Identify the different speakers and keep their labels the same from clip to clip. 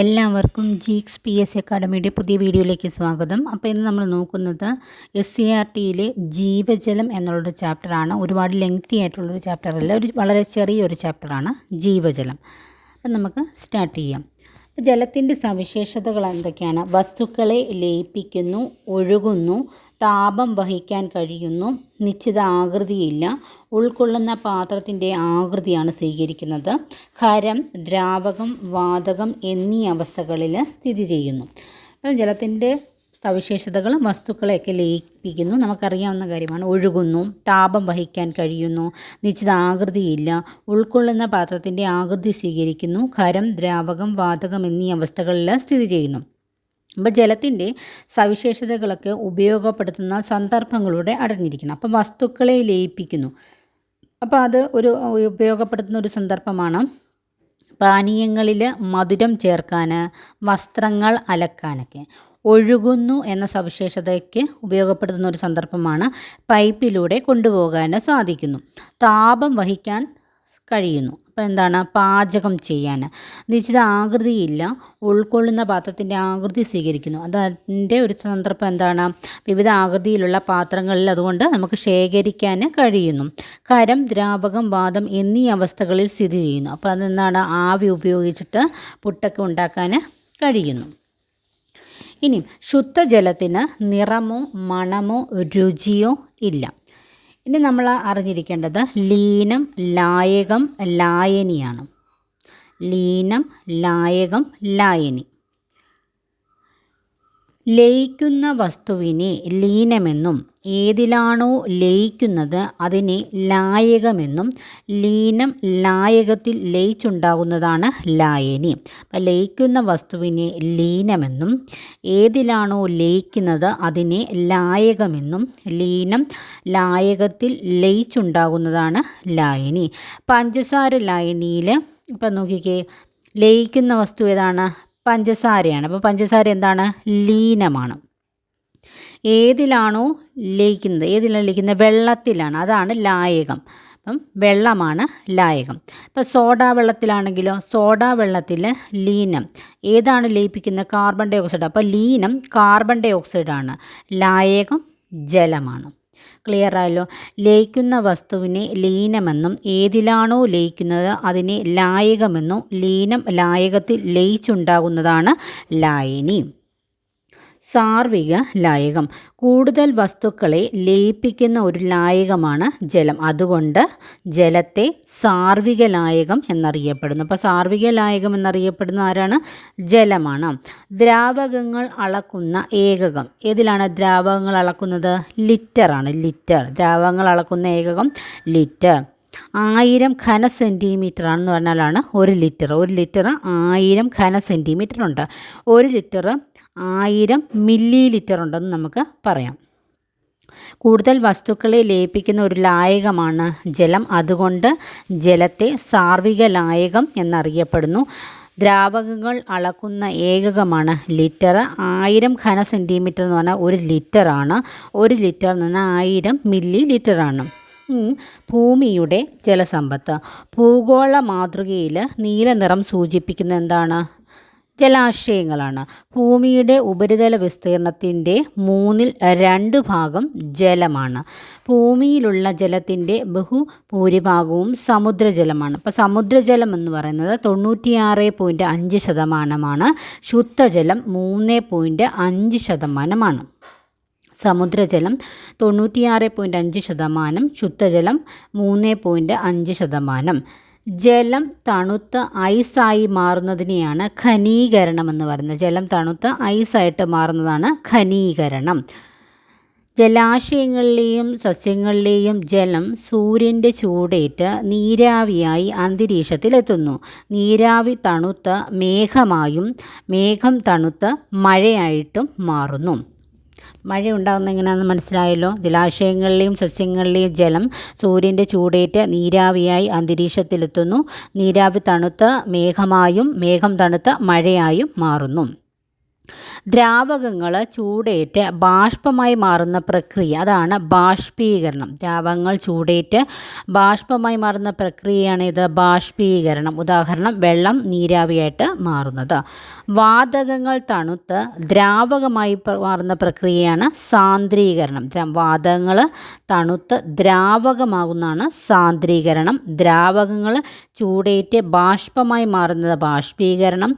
Speaker 1: എല്ലാവർക്കും geeks P S അക്കാഡമിയുടെ പുതിയ വീഡിയോയിലേക്ക് സ്വാഗതം. അപ്പോൾ ഇന്ന് നമ്മൾ നോക്കുന്നത് എസ് സി ആർ ടിയിലെ ജീവജലം എന്നുള്ളൊരു ചാപ്റ്ററാണ് ഒരുപാട് ലെങ്തി ആയിട്ടുള്ളൊരു ചാപ്റ്ററല്ല ഒരു വളരെ ചെറിയൊരു ചാപ്റ്ററാണ് ജീവജലം. അപ്പം നമുക്ക് സ്റ്റാർട്ട് ചെയ്യാം. ജലത്തിന്റെ സവിശേഷതകൾ എന്തൊക്കെയാണ്? വസ്തുക്കളെ ലയിപ്പിക്കുന്നു ഒഴുകുന്നു താപം വഹിക്കാൻ കഴിയുന്നു നിശ്ചിത ആകൃതിയില്ല ഉൾക്കൊള്ളുന്ന പാത്രത്തിന്റെ ആകൃതിയാണ് സ്വീകരിക്കുന്നത് ഖരം ദ്രാവകം വാതകം എന്നീ അവസ്ഥകളിൽ സ്ഥിതി ചെയ്യുന്നു. ജലത്തിന്റെ സവിശേഷതകൾ വസ്തുക്കളെയൊക്കെ ലയിപ്പിക്കുന്നു. നമുക്കറിയാവുന്ന കാര്യമാണ്. ഒഴുകുന്നു താപം വഹിക്കാൻ കഴിയുന്നു നിശ്ചിത ആകൃതിയില്ല ഉൾക്കൊള്ളുന്ന പാത്രത്തിന്റെ ആകൃതി സ്വീകരിക്കുന്നു ഖരം ദ്രാവകം വാതകം എന്നീ അവസ്ഥകളിൽ സ്ഥിതി ചെയ്യുന്നു. അപ്പോൾ ജലത്തിന്റെ സവിശേഷതകളൊക്കെ ഉപയോഗപ്പെടുത്തുന്ന സന്ദർഭങ്ങളുടെ അടഞ്ഞിരിക്കണം അപ്പം വസ്തുക്കളെ ലയിപ്പിക്കുന്നു. അപ്പോൾ അത് ഒരു ഉപയോഗപ്പെടുത്തുന്ന ഒരു സന്ദർഭമാണ് പാനീയങ്ങളിൽ മധുരം ചേർക്കാൻ വസ്ത്രങ്ങൾ അലക്കാനൊക്കെ. ഒഴുകുന്നു എന്ന സവിശേഷതയ്ക്ക് ഉപയോഗപ്പെടുത്തുന്ന ഒരു സന്ദർഭമാണ് പൈപ്പിലൂടെ കൊണ്ടുപോകാൻ സാധിക്കുന്നു. താപം വഹിക്കാൻ കഴിയുന്നു. അപ്പോൾ എന്താണ്? പാചകം ചെയ്യാൻ. നിശ്ചിത ആകൃതിയില്ല. ഉൾക്കൊള്ളുന്ന പാത്രത്തിന്റെ ആകൃതി സ്വീകരിക്കുന്നു. അതിന്റെ ഒരു സന്ദർഭം എന്താണ്? വിവിധ ആകൃതിയിലുള്ള പാത്രങ്ങളിൽ അതുകൊണ്ട് നമുക്ക് ശേഖരിക്കാൻ കഴിയുന്നു. കരം ദ്രാവകം വാദം എന്നീ അവസ്ഥകളിൽ സ്ഥിതി ചെയ്യുന്നു. അപ്പോൾ അതെന്താണ്? ആവി ഉപയോഗിച്ചിട്ട് പുട്ടൊക്കെ ഉണ്ടാക്കാൻ കഴിയുന്നു. ഇനി ശുദ്ധജലത്തിന് നിറമോ മണമോ രുചിയോ ഇല്ല. ഇനി നമ്മൾ അറിഞ്ഞിരിക്കേണ്ടത് ലീനം ലായകം ലായനിയാണ്. ലീനം ലായകം ലായനി. ലയിക്കുന്ന വസ്തുവിനെ ലീനമെന്നും ഏതിലാണോ ലയിക്കുന്നത് അതിനെ ലായകമെന്നും ലീനം ലായകത്തിൽ ലയിച്ചുണ്ടാകുന്നതാണ് ലായനി. അപ്പം ലയിക്കുന്ന വസ്തുവിനെ ലീനമെന്നും ഏതിലാണോ ലയിക്കുന്നത് അതിനെ ലായകമെന്നും ലീനം ലായകത്തിൽ ലയിച്ചുണ്ടാകുന്നതാണ് ലായനി. പഞ്ചസാര ലായനിയിൽ ഇപ്പം നോക്കിക്കേ ലയിക്കുന്ന വസ്തു ഏതാണ്? പഞ്ചസാരയാണ്. അപ്പോൾ പഞ്ചസാര എന്താണ്? ലീനമാണ്. ഏതിലാണോ ലയിക്കുന്നത്? ഏതിലാണ് ലയിക്കുന്നത്? വെള്ളത്തിലാണ്. അതാണ് ലായകം. അപ്പം വെള്ളമാണ് ലായകം. ഇപ്പം സോഡാ വെള്ളത്തിലാണെങ്കിലോ സോഡാ വെള്ളത്തിൽ ലീനം. ഏതാണ് ലയിപ്പിക്കുന്നത്? കാർബൺ ഡൈ ഓക്സൈഡ് അപ്പോൾ ലീനം കാർബൺ ഡൈ ഓക്സൈഡാണ് ലായകം ജലമാണ്. ക്ലിയർ ആയല്ലോ? ലയിക്കുന്ന വസ്തുവിനെ ലീനമെന്നും ഏതിലാണോ ലയിക്കുന്നത് അതിനെ ലായകമെന്നും ലീനം ലായകത്തിൽ ലയിച്ചുണ്ടാകുന്നതാണ് ലായനി. സാർവിക ലായകം. കൂടുതൽ വസ്തുക്കളെ ലയിപ്പിക്കുന്ന ഒരു ലായകമാണ് ജലം. അതുകൊണ്ട് ജലത്തെ സാർവിക ലായകം എന്നറിയപ്പെടുന്നു. അപ്പോൾ സാർവിക ലായകം എന്നറിയപ്പെടുന്ന ആരാണ്? ജലമാണ്. ദ്രാവകങ്ങൾ അളക്കുന്ന ഏകകം. ഏതിലാണ് ദ്രാവകങ്ങൾ അളക്കുന്നത്? ലിറ്ററാണ് ലിറ്റർ. ദ്രാവകങ്ങൾ അളക്കുന്ന ഏകകം ലിറ്റർ. ആയിരം ഘന സെന്റിമീറ്റർ ആണെന്ന് പറഞ്ഞാലാണ് ഒരു ലിറ്റർ. ഒരു ലിറ്റർ ആയിരം ഘന സെന്റിമീറ്റർ ഉണ്ട്. ഒരു ലിറ്റർ ആയിരം മില്ലി ലിറ്റർ ഉണ്ടെന്ന് നമുക്ക് പറയാം. കൂടുതൽ വസ്തുക്കളെ ലയിപ്പിക്കുന്ന ഒരു ലായകമാണ് ജലം. അതുകൊണ്ട് ജലത്തെ സാർവിക ലായകം എന്നറിയപ്പെടുന്നു. ദ്രാവകങ്ങൾ അളക്കുന്ന ഏകകമാണ് ലിറ്റർ. ആയിരം ഘന സെന്റിമീറ്റർ എന്ന് പറഞ്ഞാൽ ഒരു ലിറ്ററാണ് ഒരു ലിറ്റർ എന്ന് പറഞ്ഞാൽ ആയിരം മില്ലി ലിറ്ററാണ് ഭൂമിയുടെ ജലസമ്പത്ത്. ഭൂഗോള മാതൃകയിൽ നീല നിറം സൂചിപ്പിക്കുന്ന എന്താണ്? ജലാശയങ്ങളാണ്. ഭൂമിയുടെ ഉപരിതല വിസ്തീർണത്തിന്റെ മൂന്നിൽ രണ്ട് ഭാഗം ജലമാണ്. ഭൂമിയിലുള്ള ജലത്തിന്റെ ബഹുഭൂരിഭാഗവും സമുദ്രജലമാണ്. അപ്പോൾ സമുദ്രജലം എന്ന് പറയുന്നത് തൊണ്ണൂറ്റിയാറ് പോയിന്റ് അഞ്ച് ശതമാനമാണ്. ശുദ്ധജലം മൂന്ന് പോയിന്റ് അഞ്ച് ശതമാനമാണ്. സമുദ്രജലം തൊണ്ണൂറ്റിയാറ് പോയിന്റ് അഞ്ച് ശതമാനം. ശുദ്ധജലം മൂന്ന് പോയിന്റ് അഞ്ച് ശതമാനം. ജലം തണുത്ത ഐസായി മാറുന്നതിനെയാണ് ഖനീകരണം എന്ന് പറയുന്നത്. ജലം തണുത്ത ഐസായിട്ട് മാറുന്നതാണ് ഖനീകരണം. ജലാശയങ്ങളിലെയും സസ്യങ്ങളിലെയും ജലം സൂര്യന്റെ ചൂടേറ്റ് നീരാവിയായി അന്തരീക്ഷത്തിലെത്തുന്നു. നീരാവി തണുത്ത് മേഘമായും മേഘം തണുത്ത് മഴയായിട്ടും മാറുന്നു. മഴ ഉണ്ടാകുന്ന എങ്ങനെയാണെന്ന് മനസ്സിലായല്ലോ? ജലാശയങ്ങളിലെയും സസ്യങ്ങളിലെയും ജലം സൂര്യന്റെ ചൂടേറ്റ് നീരാവിയായി അന്തരീക്ഷത്തിലെത്തുന്നു. നീരാവി തണുത്ത് മേഘമായും മേഘം തണുത്ത് മഴയായും മാറുന്നു. ദ്രാവകങ്ങൾ ചൂടേറ്റ് ബാഷ്പമായി മാറുന്ന പ്രക്രിയ അതാണ് ബാഷ്പീകരണം. ദ്രാവകങ്ങൾ ചൂടേറ്റ് ബാഷ്പമായി മാറുന്ന പ്രക്രിയയാണ് ഇത് ബാഷ്പീകരണം. ഉദാഹരണം വെള്ളം നീരാവിയായിട്ട് മാറുന്നത്. വാതകങ്ങൾ തണുത്ത് ദ്രാവകമായി മാറുന്ന പ്രക്രിയയാണ് സാന്ദ്രീകരണം. ദ്ര- വാതകങ്ങൾ തണുത്ത് ദ്രാവകമാകുന്നതാണ് സാന്ദ്രീകരണം. ദ്രാവകങ്ങൾ ചൂടേറ്റ് ബാഷ്പമായി മാറുന്നത് ബാഷ്പീകരണം.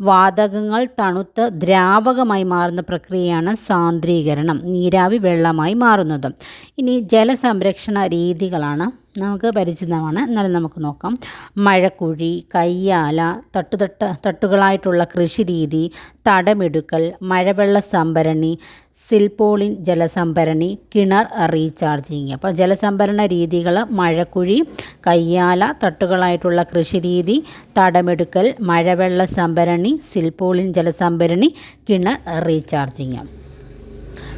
Speaker 1: വാതകങ്ങൾ തണുത്ത് ദ്രാവകമായി മാറുന്ന പ്രക്രിയയാണ് സാന്ദ്രീകരണം. നീരാവി വെള്ളമായി മാറുന്നത്. ഇനി ജലസംരക്ഷണ രീതികളാണ് നമുക്ക് പരിചിതമാണ്. എന്നാലും നമുക്ക് നോക്കാം. മഴക്കുഴി കയ്യാല തട്ടുതട്ട് തട്ടുകളായിട്ടുള്ള കൃഷിരീതി തടമെടുക്കൽ മഴവെള്ള സംഭരണി സിൽപോളിൻ ജലസംഭരണി കിണർ റീചാർജിങ് അപ്പോൾ ജലസംഭരണ രീതികൾ മഴക്കുഴി കയ്യാല തട്ടുകളായിട്ടുള്ള കൃഷിരീതി തടമെടുക്കൽ മഴവെള്ള സംഭരണി സിൽപോളിൻ ജലസംഭരണി കിണർ റീചാർജിങ്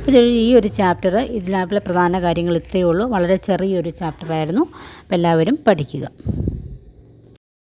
Speaker 1: ഇത് ഈ ഒരു ചാപ്റ്റർ ഇതിലെ പ്രധാന കാര്യങ്ങൾ ഇത്രയേ ഉള്ളൂ. വളരെ ചെറിയൊരു ചാപ്റ്ററായിരുന്നു അപ്പോൾ എല്ലാവരും പഠിക്കുക.